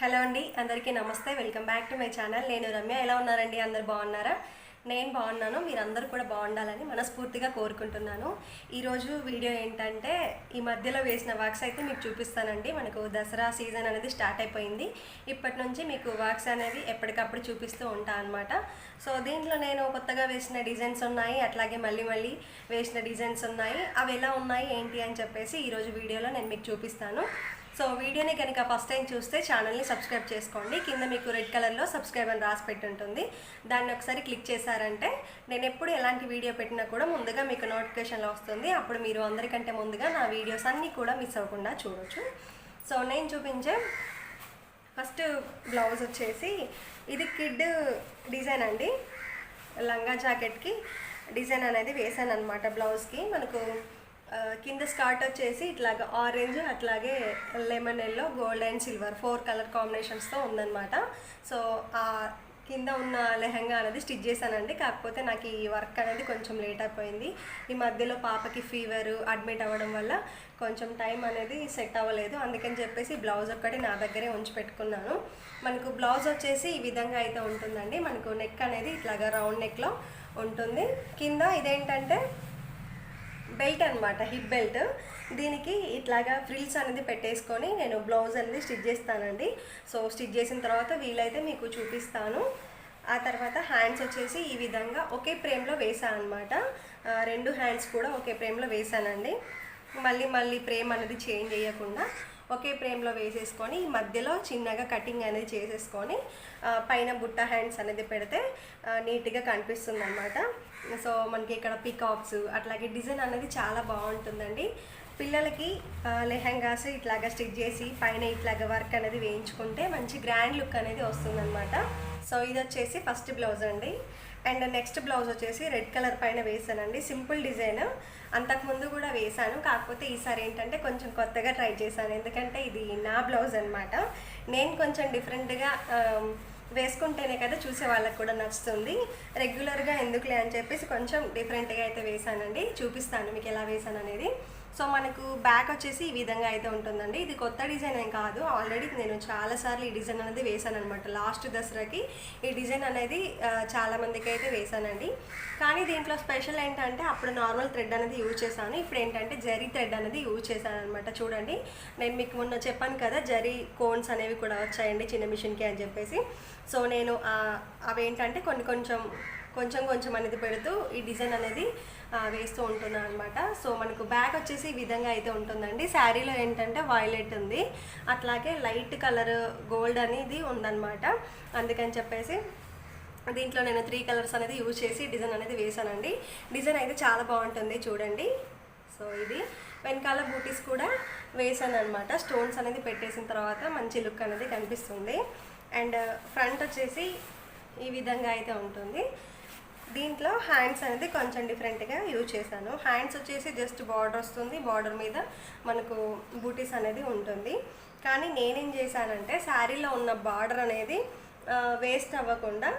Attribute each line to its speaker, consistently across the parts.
Speaker 1: Hello అండి అందరికీ నమస్తే. Welcome back to my channel. నేను రమ్య. ఎలా ఉన్నారండి? అందరు బాగున్నారా? నేను బాగున్నాను. మీరందరూ కూడా బాగుండాలని మనస్ఫూర్తిగా కోరుకుంటున్నాను. ఈరోజు వీడియో ఏంటంటే ఈ మధ్యలో వేసిన వర్క్స్ అయితే మీకు చూపిస్తానండి. మనకు దసరా సీజన్ అనేది స్టార్ట్ అయిపోయింది. ఇప్పటి నుంచి మీకు వర్క్స్ అనేది ఎప్పటికప్పుడు చూపిస్తూ ఉంటా అనమాట సో దీంట్లో నేను కొత్తగా వేసిన డిజైన్స్ ఉన్నాయి. అట్లాగే మళ్ళీ మళ్ళీ వేసిన డిజైన్స్ ఉన్నాయి. అవి ఎలా ఉన్నాయి? ఏంటి? అని చెప్పేసి ఈరోజు వీడియోలో నేను మీకు చూపిస్తాను. సో వీడియోని కనుక ఫస్ట్ టైం చూస్తే ఛానల్ని సబ్స్క్రైబ్ చేసుకోండి. కింద మీకు రెడ్ కలర్లో సబ్స్క్రైబ్ అని రాసి పెట్టి ఉంటుంది దాన్ని ఒకసారి క్లిక్ చేశారంటే నేను ఎప్పుడు ఎలాంటి వీడియో పెట్టినా కూడా ముందుగా మీకు నోటిఫికేషన్లో వస్తుంది. అప్పుడు మీరు అందరికంటే ముందుగా నా వీడియోస్ అన్నీ కూడా మిస్ అవ్వకుండా చూడొచ్చు. సో నేను చూపించే ఫస్ట్ బ్లౌజ్ వచ్చేసి ఇది కిడ్ డిజైన్ అండి. లంగా జాకెట్కి డిజైన్ అనేది వేసాను అనమాట బ్లౌజ్కి. మనకు కింద స్కార్ట్ వచ్చేసి ఇట్లాగ ఆరెంజ్ అట్లాగే lemon yellow gold and silver four colour కాంబినేషన్స్తో ఉందన్నమాట. సో ఆ కింద ఉన్న లెహంగా అనేది స్టిచ్ చేశానండి. కాకపోతే నాకు ఈ వర్క్ అనేది కొంచెం లేట్ అయిపోయింది. ఈ మధ్యలో పాపకి ఫీవర్ అడ్మిట్ అవ్వడం వల్ల కొంచెం టైం అనేది సెట్ అవ్వలేదు. అందుకని చెప్పేసి బ్లౌజ్ ఒక్కటి నా దగ్గరే ఉంచి పెట్టుకున్నాను. మనకు బ్లౌజ్ వచ్చేసి ఈ విధంగా అయితే ఉంటుందండి. మనకు నెక్ అనేది ఇట్లాగా రౌండ్ నెక్లో ఉంటుంది. కింద ఇదేంటంటే బెల్ట్ అనమాట హిప్ బెల్ట్ దీనికి ఇట్లాగా ఫ్రిల్స్ అనేది పెట్టేసుకొని నేను బ్లౌజ్ అనేది స్టిచ్ చేస్తానండి. సో స్టిచ్ చేసిన తర్వాత వీలైతే మీకు చూపిస్తాను. ఆ తర్వాత హ్యాండ్స్ వచ్చేసి ఈ విధంగా ఒకే ఫ్రేమ్లో వేసాను అనమాట రెండు హ్యాండ్స్ కూడా ఒకే ఫ్రేమ్లో వేసానండి. మళ్ళీ మళ్ళీ ఫ్రేమ్ అనేది చేంజ్ చేయకుండా ఒకే ఫ్రేమ్లో వేసేసుకొని ఈ మధ్యలో చిన్నగా కటింగ్ అనేది చేసేసుకొని పైన బుట్ట హ్యాండ్స్ అనేది పెడితే నీట్గా కనిపిస్తుంది అనమాట సో మనకి ఇక్కడ పికాక్స్ అట్లాగే డిజైన్ అనేది చాలా బాగుంటుందండి. పిల్లలకి లెహంగాస్ ఇట్లాగా స్టిచ్ చేసి పైన ఇట్లాగా వర్క్ అనేది వేయించుకుంటే మంచి గ్రాండ్ లుక్ అనేది వస్తుందన్నమాట. సో ఇది వచ్చేసి ఫస్ట్ బ్లౌజ్ అండి. అండ్ నెక్స్ట్ బ్లౌజ్ వచ్చేసి రెడ్ కలర్ పైన వేసానండి. Simple design. అంతకుముందు కూడా వేసాను. కాకపోతే ఈసారి ఏంటంటే కొంచెం కొత్తగా ట్రై చేశాను. ఎందుకంటే ఇది నా బ్లౌజ్ అనమాట నేను కొంచెం డిఫరెంట్గా వేసుకుంటేనే కదా చూసే వాళ్ళకి కూడా నచ్చుతుంది. రెగ్యులర్గా ఎందుకులే అని చెప్పేసి కొంచెం డిఫరెంట్గా అయితే వేసానండి. చూపిస్తాను మీకు ఎలా వేసాను అనేది సో మనకు బ్యాక్ వచ్చేసి ఈ విధంగా అయితే ఉంటుందండి. ఇది కొత్త డిజైన్ ఏం కాదు. ఆల్రెడీ నేను చాలాసార్లు ఈ డిజైన్ అనేది వేసాను అనమాట లాస్ట్ దసరాకి ఈ డిజైన్ అనేది చాలామందికి అయితే వేసానండి కానీ దీంట్లో స్పెషల్ ఏంటంటే అప్పుడు నార్మల్ థ్రెడ్ అనేది యూజ్ చేశాను. ఇప్పుడు ఏంటంటే జరీ థ్రెడ్ అనేది యూజ్ చేశాను అనమాట చూడండి నేను మీకు మొన్న చెప్పాను కదా జరీ కోన్స్ అనేవి కూడా వచ్చాయండి చిన్న మిషన్కి అని చెప్పేసి. సో నేను అవేంటంటే కొన్ని కొంచెం కొంచెం కొంచెం అనేది పెడుతూ ఈ డిజైన్ అనేది వేస్తూ ఉంటున్నాను అనమాట సో మనకు బ్యాగ్ వచ్చేసి ఈ విధంగా అయితే ఉంటుందండి. శారీలో ఏంటంటే వైలెట్ ఉంది. అట్లాగే లైట్ కలర్ గోల్డ్ అనేది ఉందన్నమాట అందుకని చెప్పేసి దీంట్లో నేను త్రీ కలర్స్ అనేది యూజ్ చేసి డిజైన్ అనేది వేసానండి డిజైన్ అయితే చాలా బాగుంటుంది చూడండి. సో ఇది వెనకాల బూటీస్ కూడా వేసాను అనమాట స్టోన్స్ అనేది పెట్టేసిన తర్వాత మంచి లుక్ అనేది కనిపిస్తుంది. అండ్ ఫ్రంట్ వచ్చేసి ఈ విధంగా అయితే ఉంటుంది. దీంట్లో హ్యాండ్స్ అనేది కొంచెం డిఫరెంట్గా యూజ్ చేశాను. హ్యాండ్స్ వచ్చేసి జస్ట్ బార్డర్ వస్తుంది. బార్డర్ మీద మనకు బూటీస్ అనేది ఉంటుంది. కానీ నేనేం చేశానంటే శారీలో ఉన్న బార్డర్ అనేది వేస్ట్ అవ్వకుండా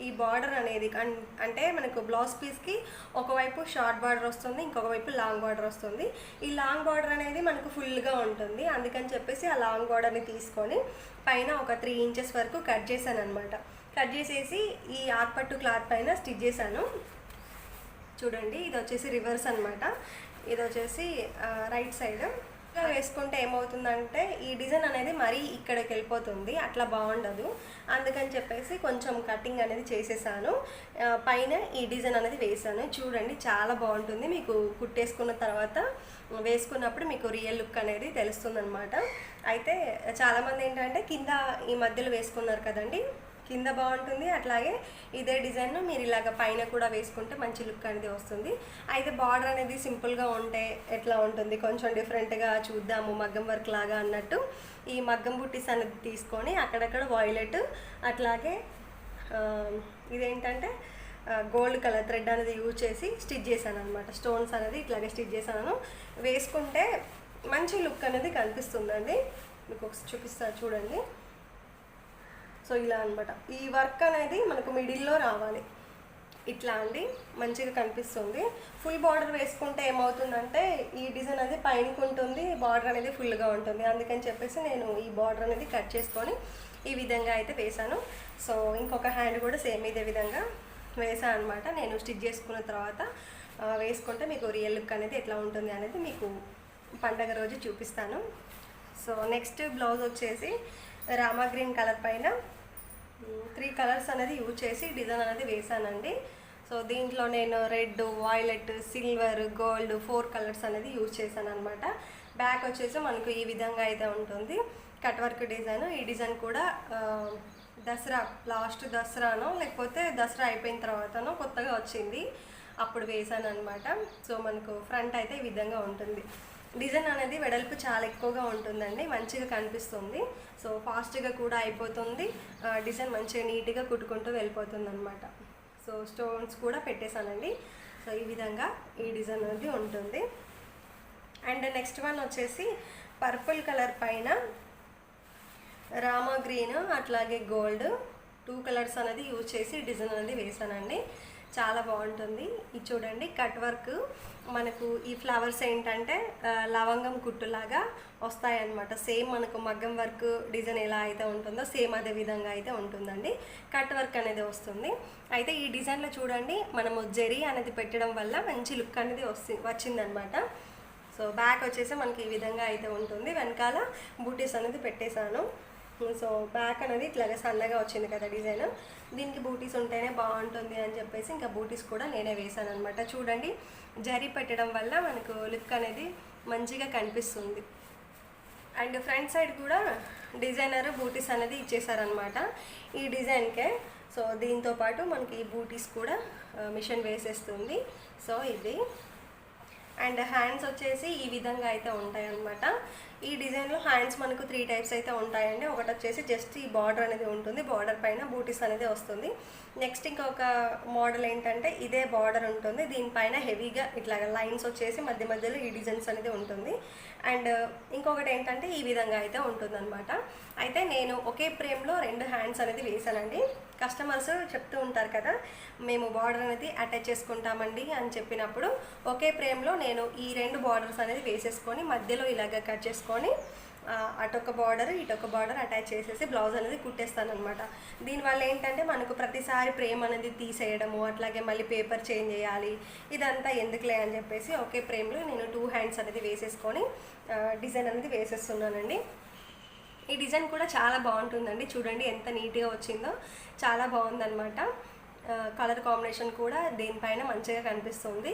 Speaker 1: ఈ బార్డర్ అనేది అన్- అంటే మనకు బ్లౌజ్ పీస్కి ఒకవైపు షార్ట్ బార్డర్ వస్తుంది ఇంకొక వైపు లాంగ్ బార్డర్ వస్తుంది. ఈ లాంగ్ బార్డర్ అనేది మనకు ఫుల్గా ఉంటుంది. అందుకని చెప్పేసి ఆ లాంగ్ బార్డర్ని తీసుకొని పైన ఒక త్రీ ఇంచెస్ వరకు కట్ చేశాను అనమాట కట్ చేసేసి ఈ ఆకుపట్టు క్లాత్ పైన స్టిచ్ చేశాను. చూడండి ఇది వచ్చేసి రివర్స్ అనమాట ఇది వచ్చేసి రైట్ సైడ్ ఇలా వేసుకుంటే ఏమవుతుందంటే ఈ డిజైన్ అనేది మరీ ఇక్కడికి వెళ్ళిపోతుంది. అట్లా బాగుండదు. అందుకని చెప్పేసి కొంచెం కటింగ్ అనేది చేసేసాను. పైన ఈ డిజైన్ అనేది వేసాను చూడండి చాలా బాగుంటుంది. మీకు కుట్టేసుకున్న తర్వాత వేసుకున్నప్పుడు మీకు రియల్ లుక్ అనేది తెలుస్తుంది అనమాట అయితే చాలామంది ఏంటంటే కింద ఈ మధ్యలో వేసుకున్నారు కదండి. కింద బాగుంటుంది. అట్లాగే ఇదే డిజైన్ మీరు ఇలాగ పైన కూడా వేసుకుంటే మంచి లుక్ అనేది వస్తుంది. అయితే బార్డర్ అనేది సింపుల్గా ఉంటే ఎట్లా ఉంటుంది? కొంచెం డిఫరెంట్గా చూద్దాము. మగ్గం వర్క్ లాగా అన్నట్టు ఈ మగ్గం బుట్టీస్ అనేది తీసుకొని అక్కడక్కడ వాయిలెట్ అట్లాగే ఇదేంటంటే గోల్డ్ కలర్ థ్రెడ్ అనేది యూజ్ చేసి స్టిచ్ చేశాను అనమాట స్టోన్స్ అనేది ఇట్లాగే స్టిచ్ చేశాను. వేసుకుంటే మంచి లుక్ అనేది కనిపిస్తుందండి. మీకు ఒకసారి చూపిస్తాను చూడండి. సో ఇలా అనమాట ఈ వర్క్ అనేది మనకు మిడిల్లో రావాలి. ఇట్లా అండి మంచిగా కనిపిస్తుంది. ఫుల్ బార్డర్ వేసుకుంటే ఏమవుతుందంటే ఈ డిజైన్ అనేది పైనకి ఉంటుంది బార్డర్ అనేది ఫుల్గా ఉంటుంది. అందుకని చెప్పేసి నేను ఈ బార్డర్ అనేది కట్ చేసుకొని ఈ విధంగా అయితే వేశాను. సో ఇంకొక హ్యాండ్ కూడా సేమ్ ఇదే విధంగా వేసాను అనమాట నేను స్టిచ్ చేసుకున్న తర్వాత వేసుకుంటే మీకు రియల్ లుక్ అనేది ఎట్లా ఉంటుంది అనేది మీకు పండగ రోజు చూపిస్తాను. సో నెక్స్ట్ బ్లౌజ్ వచ్చేసి రామా గ్రీన్ కలర్ పైన త్రీ కలర్స్ అనేది యూజ్ చేసి డిజైన్ అనేది వేసానండి సో దీంట్లో నేను red violet silver gold four colours అనేది యూజ్ చేశాను అనమాట బ్యాక్ వచ్చేసి మనకు ఈ విధంగా అయితే ఉంటుంది. Cut work design. ఈ డిజైన్ కూడా దసరా లాస్ట్ దసరానో లేకపోతే దసరా అయిపోయిన తర్వాతనో కొత్తగా వచ్చింది. అప్పుడు వేసాను అనమాట సో మనకు ఫ్రంట్ అయితే ఈ విధంగా ఉంటుంది. డిజైన్ అనేది వెడల్పు చాలా ఎక్కువగా ఉంటుందండి మంచిగా కనిపిస్తుంది. సో ఫాస్ట్గా కూడా అయిపోతుంది. ఆ, డిజైన్ మంచిగా నీట్గా కుట్టుకుంటూ వెళ్ళిపోతుంది అనమాట సో స్టోన్స్ కూడా పెట్టేశానండి. సో ఈ విధంగా ఈ డిజైన్ అనేది ఉంటుంది. అండ్ నెక్స్ట్ వన్ వచ్చేసి పర్పుల్ కలర్ పైన రామా గ్రీన్ అట్లాగే గోల్డ్ టూ కలర్స్ అనేది యూజ్ చేసి డిజైన్ అనేది వేసానండి చాలా బాగుంటుంది. ఇది చూడండి కట్ వర్క్. మనకు ఈ ఫ్లవర్స్ ఏంటంటే లవంగం కుట్టులాగా వస్తాయన్నమాట. సేమ్ మనకు మగ్గం వర్క్ డిజైన్ ఎలా అయితే ఉంటుందో సేమ్ అదే విధంగా అయితే ఉంటుందండి. కట్ వర్క్ అనేది వస్తుంది. అయితే ఈ డిజైన్లో చూడండి మనము జెరీ అనేది పెట్టడం వల్ల మంచి లుక్ అనేది వస్తుంది వచ్చిందనమాట సో బ్యాక్ వచ్చేసి మనకి ఈ విధంగా అయితే ఉంటుంది. వెనకాల బూటీస్ అనేది పెట్టేశాను. సో బ్యాక్ అనేది ఇట్లాగా సన్నగా వచ్చింది కదా డిజైన్. దీనికి బూటీస్ ఉంటేనే బాగుంటుంది అని చెప్పేసి ఇంకా బూటీస్ కూడా నేనే వేసాను అనమాట చూడండి జరీ పెట్టడం వల్ల మనకు లుక్ అనేది మంచిగా కనిపిస్తుంది. అండ్ ఫ్రంట్ సైడ్ కూడా డిజైనర్ బూటీస్ అనేది ఇచ్చేసారనమాట ఈ డిజైన్కే. సో దీంతో పాటు మనకి ఈ బూటీస్ కూడా మిషన్ వేసేస్తుంది. సో ఇది అండ్ హ్యాండ్స్ వచ్చేసి ఈ విధంగా అయితే ఉంటాయి ఈ డిజైన్లో హ్యాండ్స్ మనకు త్రీ టైప్స్ అయితే ఉంటాయండి. ఒకటి వచ్చేసి జస్ట్ ఈ బార్డర్ అనేది ఉంటుంది. బార్డర్ పైన బూటీస్ అనేది వస్తుంది. నెక్స్ట్ ఇంకొక మోడల్ ఏంటంటే ఇదే బార్డర్ ఉంటుంది. దీనిపైన హెవీగా ఇట్లా లైన్స్ వచ్చేసి మధ్య మధ్యలో ఈ డిజైన్స్ అనేది ఉంటుంది. అండ్ ఇంకొకటి ఏంటంటే ఈ విధంగా అయితే ఉంటుంది అయితే నేను ఒకే ఫ్రేమ్లో రెండు హ్యాండ్స్ అనేది వేసానండి కస్టమర్స్ చెప్తూ ఉంటారు కదా మేము బార్డర్ అనేది అటాచ్ చేసుకుంటామండి అని చెప్పినప్పుడు ఒకే ఫ్రేమ్లో నేను ఈ రెండు బార్డర్స్ అనేది వేసేసుకొని మధ్యలో ఇలాగ కట్ చేసుకొని అటొక బార్డర్ ఇటొక బార్డర్ అటాచ్ చేసేసి బ్లౌజ్ అనేది కుట్టేస్తాను అనమాట దీనివల్ల ఏంటంటే మనకు ప్రతిసారి ఫ్రేమ్ అనేది తీసేయడము అట్లాగే మళ్ళీ పేపర్ చేంజ్ చేయాలి ఇదంతా ఎందుకులే అని చెప్పేసి ఒకే ఫ్రేమ్లో నేను టూ హ్యాండ్స్ అనేది వేసేసుకొని డిజైన్ అనేది వేసేస్తున్నానండి. ఈ డిజైన్ కూడా చాలా బాగుంటుందండి. చూడండి ఎంత నీట్గా వచ్చిందో. చాలా బాగుందన్నమాట. కలర్ కాంబినేషన్ కూడా దేనిపైన మంచిగా కనిపిస్తుంది.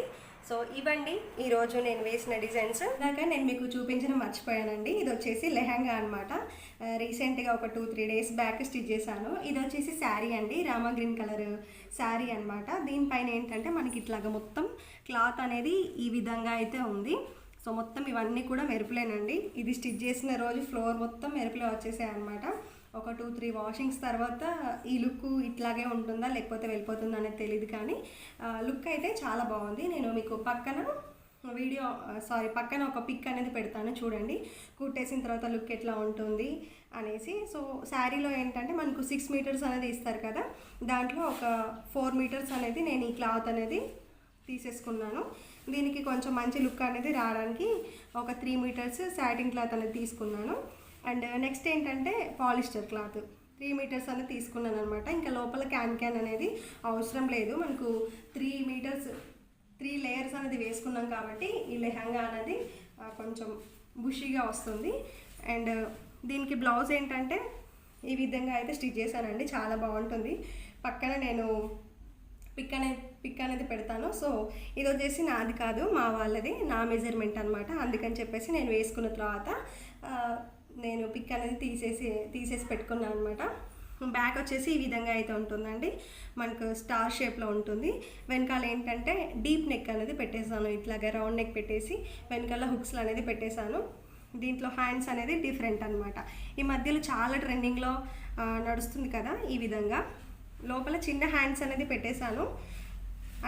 Speaker 1: సో ఇవ్వండి. ఈరోజు నేను వేసిన డిజైన్స్. ఇందాక నేను మీకు చూపించడం మర్చిపోయానండి. ఇది వచ్చేసి లెహంగా అనమాట రీసెంట్గా ఒక two three days back stitch చేశాను. ఇది వచ్చేసి శారీ అండి. రామా గ్రీన్ కలర్ శారీ అనమాట దీనిపైన ఏంటంటే మనకి ఇట్లాగా మొత్తం క్లాత్ అనేది ఈ విధంగా అయితే ఉంది. సో మొత్తం ఇవన్నీ కూడా మెరుపులేనండి. ఇది స్టిచ్ చేసిన రోజు ఫ్లోర్ మొత్తం మెరుపులే వచ్చేసాయి అనమాట ఒక టూ త్రీ వాషింగ్స్ తర్వాత ఈ లుక్ ఇట్లాగే ఉంటుందా లేకపోతే వెళ్ళిపోతుందా అనేది తెలియదు కానీ లుక్ అయితే చాలా బాగుంది. నేను మీకు పక్కన వీడియో సారీ పక్కన ఒక పిక్ అనేది పెడతాను చూడండి. కుట్టేసిన తర్వాత లుక్ ఎట్లా ఉంటుంది అనేసి. సో శారీలో ఏంటంటే మనకు సిక్స్ మీటర్స్ అనేది ఇస్తారు కదా దాంట్లో ఒక ఫోర్ మీటర్స్ అనేది నేను ఈ క్లాత్ అనేది తీసేసుకున్నాను. దీనికి కొంచెం మంచి లుక్ అనేది రావడానికి ఒక త్రీ మీటర్స్ శాటిన్ క్లాత్ అనేది తీసుకున్నాను. అండ్ నెక్స్ట్ ఏంటంటే పాలిస్టర్ క్లాత్ త్రీ మీటర్స్ అనేది తీసుకున్నాను అనమాట ఇంకా లోపల క్యాన్ క్యాన్ అనేది అవసరం లేదు. మనకు త్రీ మీటర్స్ త్రీ లేయర్స్ అనేది వేసుకున్నాం కాబట్టి ఈ లెహంగా అనేది కొంచెం బుషీగా వస్తుంది. అండ్ దీనికి బ్లౌజ్ ఏంటంటే ఈ విధంగా అయితే స్టిచ్ చేశానండి. చాలా బాగుంటుంది. పక్కన నేను పిక్ అనేది పిక్ అనేది పెడతాను. సో ఇది వచ్చేసి నాది కాదు మా వాళ్ళది నా మెజర్మెంట్ అనమాట అందుకని చెప్పేసి నేను వేసుకున్న తర్వాత నేను పిక్ అనేది తీసేసి తీసేసి పెట్టుకున్నాను అనమాట బ్యాక్ వచ్చేసి ఈ విధంగా అయితే ఉంటుందండి. మనకు స్టార్ షేప్లో ఉంటుంది. వెనకాల ఏంటంటే డీప్ నెక్ అనేది పెట్టేశాను. ఇట్లాగా రౌండ్ నెక్ పెట్టేసి వెనకాల హుక్స్లు అనేది పెట్టేశాను. దీంట్లో హ్యాండ్స్ అనేది డిఫరెంట్ అనమాట ఈ మధ్యలో చాలా ట్రెండింగ్లో నడుస్తుంది కదా ఈ విధంగా. లోపల చిన్న హ్యాండ్స్ అనేది పెట్టేశాను.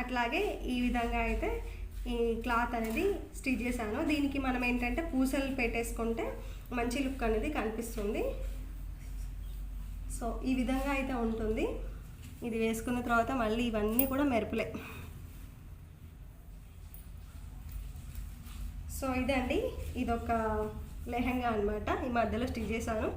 Speaker 1: అట్లాగే ఈ విధంగా అయితే ఈ క్లాత్ అనేది స్టిచ్ చేశాను. దీనికి మనం ఏంటంటే పూసలు పెట్టేసుకుంటే మంచి లుక్ అనేది కనిపిస్తుంది. సో ఈ విధంగా అయితే ఉంటుంది. ఇది వేసుకున్న తర్వాత మళ్ళీ ఇవన్నీ కూడా మెరుపులే. సో ఇదండి. ఇదొక లెహంగా అనమాట ఈ మధ్యలో స్టిచ్ చేశాను.